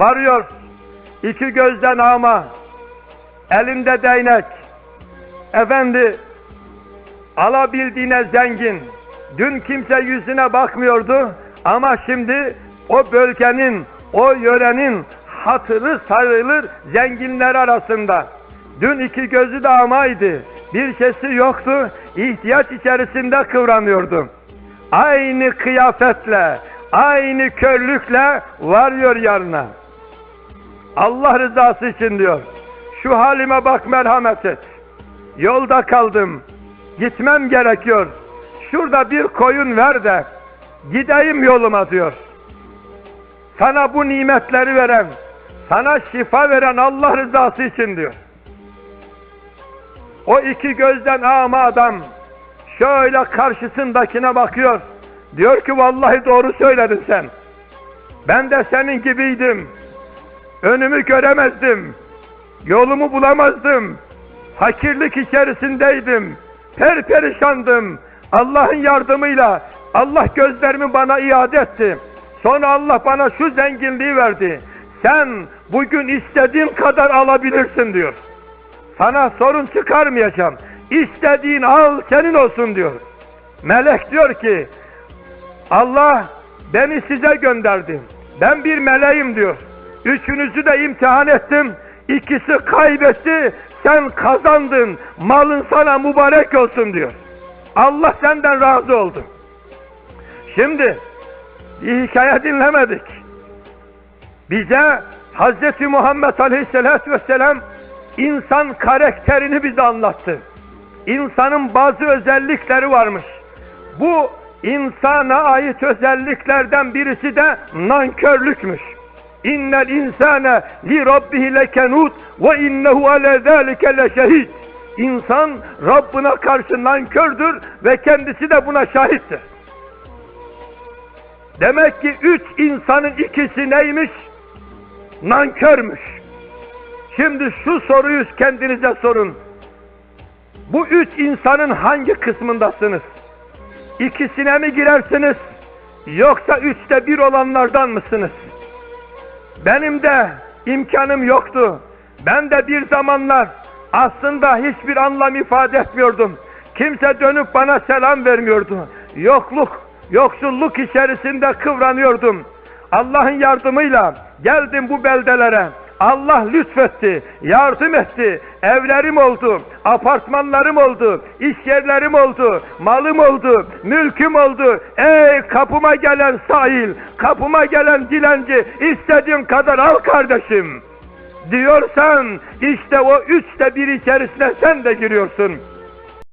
Varıyor iki gözden ama elinde değnek. Efendi alabildiğine zengin. Dün kimse yüzüne bakmıyordu ama şimdi o bölgenin, o yörenin hatırı sayılır zenginler arasında. Dün iki gözü de amaydı. Bir sesi yoktu. ihtiyaç içerisinde kıvranıyordu. Aynı kıyafetle, aynı körlükle varıyor yanına. Allah rızası için diyor. Şu halime bak merhamet et. Yolda kaldım. Gitmem gerekiyor. Şurada bir koyun ver de gideyim yoluma diyor. Sana bu nimetleri veren, sana şifa veren Allah rızası için diyor. O iki gözden ama adam şöyle karşısındakine bakıyor. Diyor ki vallahi doğru söyledin sen. Ben de senin gibiydim. Önümü göremezdim. Yolumu bulamazdım. Fakirlik içerisindeydim. Perperişandım. Allah'ın yardımıyla Allah gözlerimi bana iade etti. Sonra Allah bana şu zenginliği verdi. Sen bugün istediğin kadar alabilirsin diyor. Sana sorun çıkarmayacağım. İstediğin al senin olsun diyor. Melek diyor ki Allah beni size gönderdi. Ben bir meleğim diyor. Üçünüzü de imtihan ettim. İkisi kaybetti. Sen kazandın. Malın sana mübarek olsun diyor. Allah senden razı oldu. Şimdi bir hikaye dinlemedik. Bize Hz. Muhammed Aleyhisselatü Vesselam insan karakterini bize anlattı. İnsanın bazı özellikleri varmış. Bu insana ait özelliklerden birisi de nankörlükmüş. İnnel insane li rabbihi lekenut ve innehu ale zâlike leşehid. İnsan Rabbına karşı nankördür ve kendisi de buna şahittir. Demek ki üç insanın ikisi neymiş? Nankörmüş. Şimdi şu soruyu kendinize sorun. Bu üç insanın hangi kısmındasınız? İkisine mi girersiniz? Yoksa üçte bir olanlardan mısınız? Benim de imkanım yoktu. Ben de bir zamanlar aslında hiçbir anlam ifade etmiyordum. Kimse dönüp bana selam vermiyordu. Yokluk, yoksulluk içerisinde kıvranıyordum. Allah'ın yardımıyla geldim bu beldelere. Allah lütfetti, yardım etti. Evlerim oldu, apartmanlarım oldu, iş yerlerim oldu, malım oldu, mülküm oldu. Ey kapıma gelen sahil, kapıma gelen dilenci, istediğin kadar al kardeşim. Diyorsan işte o üçte bir içerisine sen de giriyorsun.